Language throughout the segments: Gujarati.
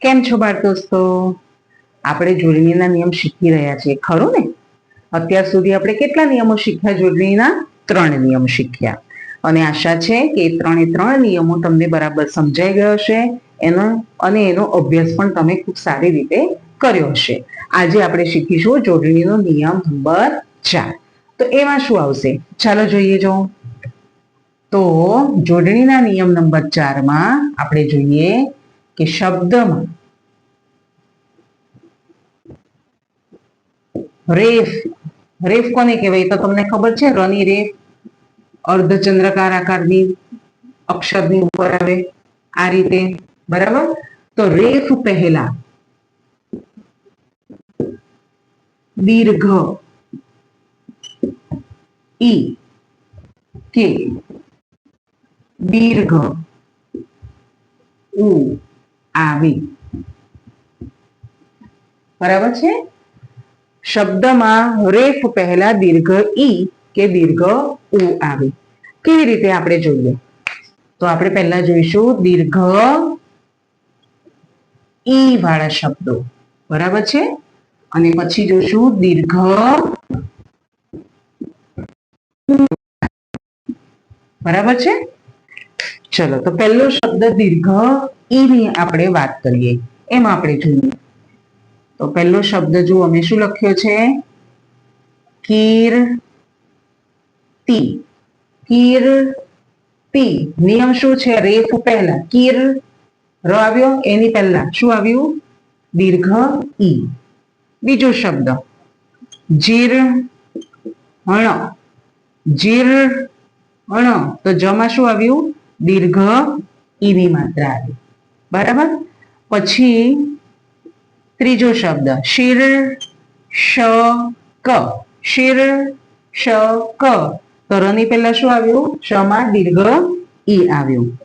કેમ છો બાળ દોસ્તો? આપણે જોડણીના નિયમ શીખી રહ્યા છીએ, ખરું ને? અત્યાર સુધી આપણે કેટલા નિયમો શીખ્યા? જોડણીના ત્રણ નિયમ શીખ્યા. અને આશા છે કે એ ત્રણે ત્રણ નિયમો તમને બરાબર સમજાઈ ગયો હશે. એનો અને એનો અભ્યાસ પણ તમે ખૂબ સારી રીતે કર્યો હશે. આજે આપણે શીખીશું જોડણીનો નિયમ નંબર ચાર. તો એમાં શું આવશે? ચાલો જોઈએ જો. તો જોડણીના નિયમ નંબર ચારમાં આપણે જોઈએ કે શબ્દમાં રેફ રેફ કોને કહેવાય એ તો તમને ખબર છે રની રેફ અર્ધચંદ્રકાર આકારની અક્ષરની ઉપર આવે આ રીતે બરાબર તો રેફ પહેલા દીર્ઘ ઈ કે દીર્ઘ ઉ આવી. બરાબર છે? શબ્દમાં રેફ પહેલા દીર્ઘ ઈ કે દીર્ઘ ઉ આવે. કેવી રીતે આપણે જોઈએ? તો આપણે પહેલા જોઈશું દીર્ઘ ઈ વાળા શબ્દો. બરાબર છે? અને પછી જોઈશું દીર્ઘ બરાબર છે? ચલો, તો પહેલો શબ્દ દીર્ઘ ઈની આપણે વાત કરીએ. એમાં આપણે જોઈએ તો પહેલો શબ્દ જો અમે શું લખ્યો છે? કીર તી કીર તી નિયમ શું છે? રેફ પહેલા. કીર ર આવ્યો, એની પહેલા. શું આવ્યું? દીર્ઘ ઈ. બીજો શબ્દ. જીર અણ જીર અણ તો જમાં શું આવ્યું? દીર્ઘ ઈની માત્રા આવી. બરાબર? પછી ત્રીજો શબ્દ શિર શ ક શિર શ ક તો રની પહેલા શું આવ્યું? શ માં દીર્ઘ ઈ આવ્યું.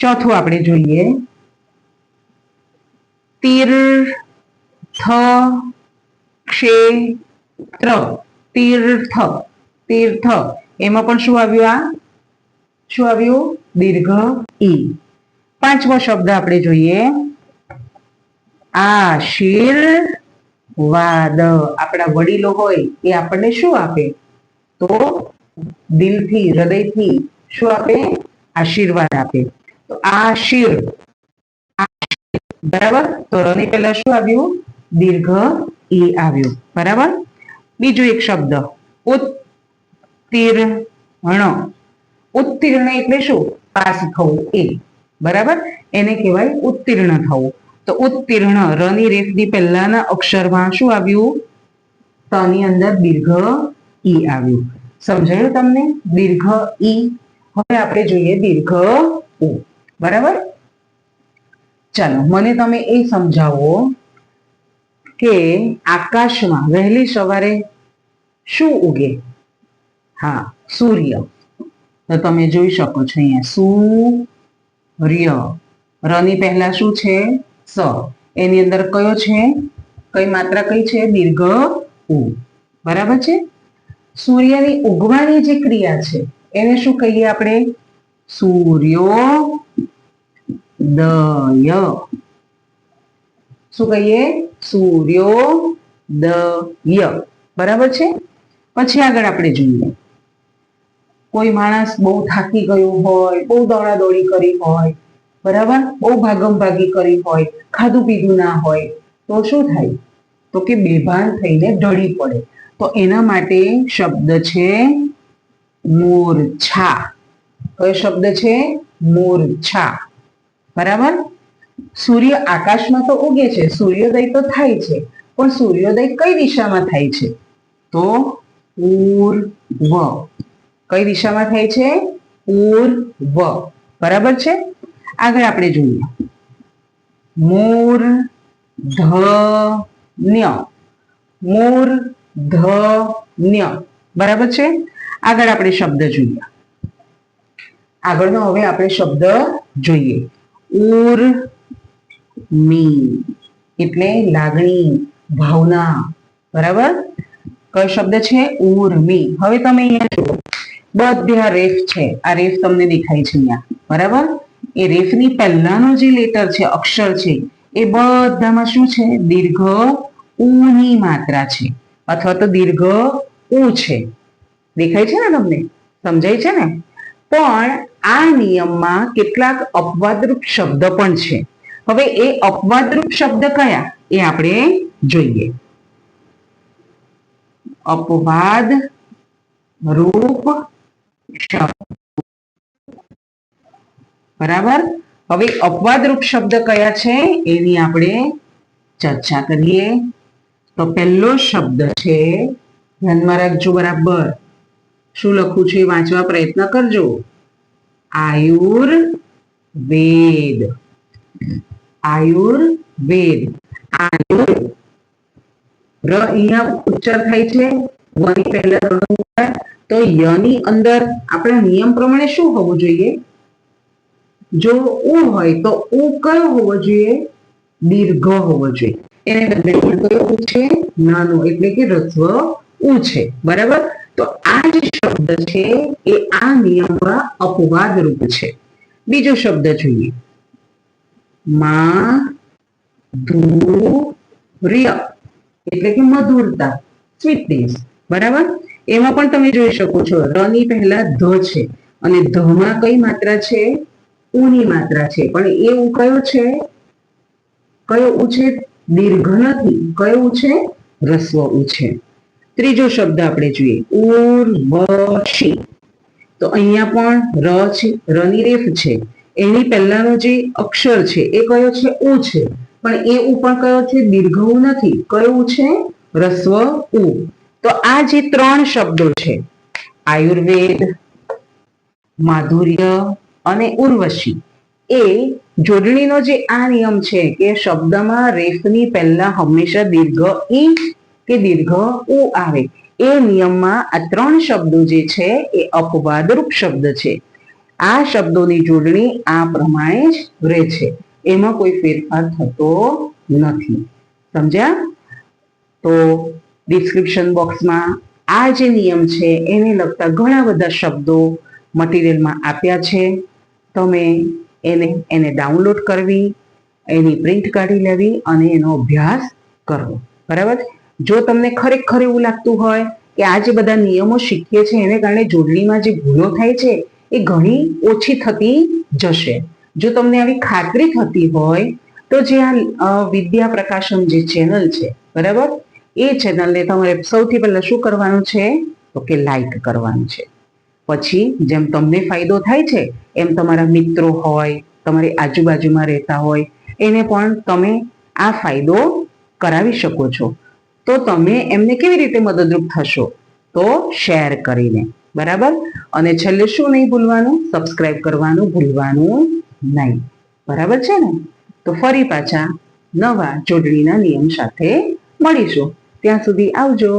ચોથું આપણે જોઈએ. તીર થ ક્ષેત્ર તીર્થ. તીર્થ. એમાં પણ શું આવ્યું આ? શું આવ્યું? દીર્ઘ ઈ. પાંચમો શબ્દ આપણે જોઈએ. આશીર્વાદ. આપણા વડીલો હોય એ આપણને શું આપે? તો દિલથી, હૃદયથી શું આપે? આશીર્વાદ આપે. તો આશીર. બરાબર? તો રની પહેલા શું આવ્યું? દીર્ઘ ઈ આવ્યું. બરાબર? બીજો એક શબ્દ. ઉત્તીર્ણ. ઉત્તીર્ણ એટલે શું? પાસ થવું એ બરાબર? એને કહેવાય ઉત્તીર્ણ થવું. તો ઉત્તીર્ણ રની રેફની પહેલાના અક્ષરમાં શું આવ્યું? તની અંદર દીર્ઘ ઈ આવ્યું. સમજાયું તમને? દીર્ઘ ઈ. હવે આપણે જોઈએ દીર્ઘ ઉ બરાબર? ચાલો, મને તમે એ સમજાવો કે આકાશમાં વહેલી સવારે શું ઉગે? હા, સૂર્ય. તો તમે જોઈ શકો છો અહીંયા. સૂર્ય. રની પહેલા શું છે? સ. એની અંદર કયો છે? કઈ માત્રા કઈ છે? દીર્ઘ ઉ. બરાબર છે? સૂર્યની ઉગવાની જે ક્રિયા છે, એને શું કહીએ આપણે? સૂર્યો દય. શું કહીએ? સૂર્યો દય બરાબર છે? પછી આગળ આપણે જોઈએ. કોઈ માણસ બહુ થાકી ગયો હોય, બહુ દોડાદોડી કરી હોય, બરાબર? બહુ ભાગમ ભાગી કરી હોય, ખાધું પીધું ના હોય, તો શું થાય? તો કે બેભાન થઈને ઢળી પડે. તો એના માટે શબ્દ છે મૂર્છા. કયો શબ્દ છે? મૂર્છા. બરાબર? સૂર્ય આકાશમાં તો ઉગે છે, સૂર્યોદય તો થાય છે, પણ સૂર્યોદય કઈ દિશામાં થાય છે? તો પૂર્વ કઈ દિશામાં થાય છે? પૂર્વ બરાબર છે? આગળ આપણે જોઈએ. મૂર્ધન્ય. મૂર્ધન્ય. બરાબર છે? આગળ આપણે શબ્દ જોઈએ. આગળનો હવે આપણે શબ્દ જોઈએ. ઉર્મી. એટલે લાગણી, ભાવના. બરાબર? કયો શબ્દ છે? ઉર્મી. હવે તમે અહીંયા જુઓ. બધે આ રેફ છે. આ રેફ તમને દેખાય છે અહીંયા. બરાબર? એ રેફની પહેલાનો જે લેટર છે, અક્ષર છે, એ બધામાં શું છે? દીર્ઘ ઉની માત્રા છે. અથવા તો દીર્ઘ ઉ છે. દેખાય છે ને તમને? સમજાય છે ને? પણ આ નિયમમાં કેટલાક અપવાદરૂપ શબ્દ પણ છે. હવે એ અપવાદરૂપ શબ્દ કયા? એ આપણે જોઈએ. અપવાદ રૂપ બરાબર? હવે અપવાદરૂપ શબ્દ કયા છે? એની આપણે ચર્ચા કરીએ. તો પહેલો શબ્દ છે, ધ્યાનમાં રાખજો બરાબર. શું લખું છું? વાંચવા પ્રયત્ન કરજો. આયુર્વેદ. આયુર્વેદ. આયુર ર અહીંયા ઉચ્ચાર થાય છે. વની પહેલા તો યની અંદર આપણા નિયમ પ્રમાણે શું હોવું જોઈએ? જો ઉ હોય તો ઉ કયો હોવો જોઈએ? દીર્ઘ હોવો જોઈએ. એને બદલે કયો ઉ છે? નાનો, એટલે કે રસ્વ ઉ છે. બરાબર? તો આ જે શબ્દ છે એ આ નિયમમાં અપવાદ રૂપ છે. બીજો શબ્દ જોઈએ. માધુર્ય એટલે કે મધુરતા સ્વીટનેસ બરાબર? એમાં પણ તમે જોઈ શકો છો ર ની પહેલા ધ છે. અને ધમાં કઈ માત્રા છે? ઉની માત્રા છે. પણ એ ઉ કયો છે? કયો ઉ દીર્ઘ નથી. કયો છે? રસ્વ ઉ છે. ત્રીજો શબ્દ આપણે જોઈએ. ઉર્વશી તો અહીંયા પણ ર છે, રની રેફ છે. એની પહેલાનો જે અક્ષર છે, એ કયો છે? ઉ છે. પણ એ ઉ પણ કયો છે? દીર્ઘ ઉ નથી. કયો છે? રસ્વ ઉ. તો આ જે ત્રણ શબ્દો છે, આયુર્વેદ, માધુર્ય અને ઉર્વશી, એ જોડણીનો જે આ નિયમ છે કે શબ્દમાં રેફની પહેલા હંમેશા દીર્ઘ ઈ કે દીર્ઘ ઉ આવે, એ નિયમમાં આ ત્રણ શબ્દો જે છે એ અપવાદરૂપ શબ્દ છે. આ શબ્દોની જોડણી આ પ્રમાણે જ રહે છે, એમાં કોઈ ફેરફાર થતો નથી. સમજ્યા? તો ડિસ્ક્રિપ્શન બોક્સમાં આ જે નિયમ છે, એને લગતા ઘણા બધા શબ્દો મટીરિયલમાં આપ્યા છે. તમે એને એને ડાઉનલોડ કરવી, એની પ્રિન્ટ કાઢી લેવી અને એનો અભ્યાસ કરવો. બરાબર? જો તમને ખરેખર એવું લાગતું હોય કે આ જે બધા નિયમો શીખીએ છીએ, એને કારણે જોડણીમાં જે ભૂલો થાય છે, એ ઘણી ઓછી થતી જશે. જો તમને આવી ખાતરી થતી હોય, તો જે આ વિદ્યા પ્રકાશન જે ચેનલ છે, બરાબર? એ ચેનલને તમારે સૌથી પહેલાં શું કરવાનું છે? તો કે લાઈક કરવાનું છે. પછી જેમ તમને ફાયદો થાય છે, એમ તમારા મિત્રો હોય, તમારી આજુબાજુમાં રહેતા હોય, એને પણ તમે આ ફાયદો કરાવી શકો છો. તો તમે એમને કેવી રીતે મદદરૂપ થશો? તો શેર કરીને. બરાબર? અને છેલ્લે શું નહીં ભૂલવાનું? સબસ્ક્રાઇબ કરવાનું ભૂલવાનું નહીં. બરાબર છે ને? તો ફરી પાછા નવા જોડણીના નિયમ સાથે મળીશું. ત્યાં સુધી આવજો.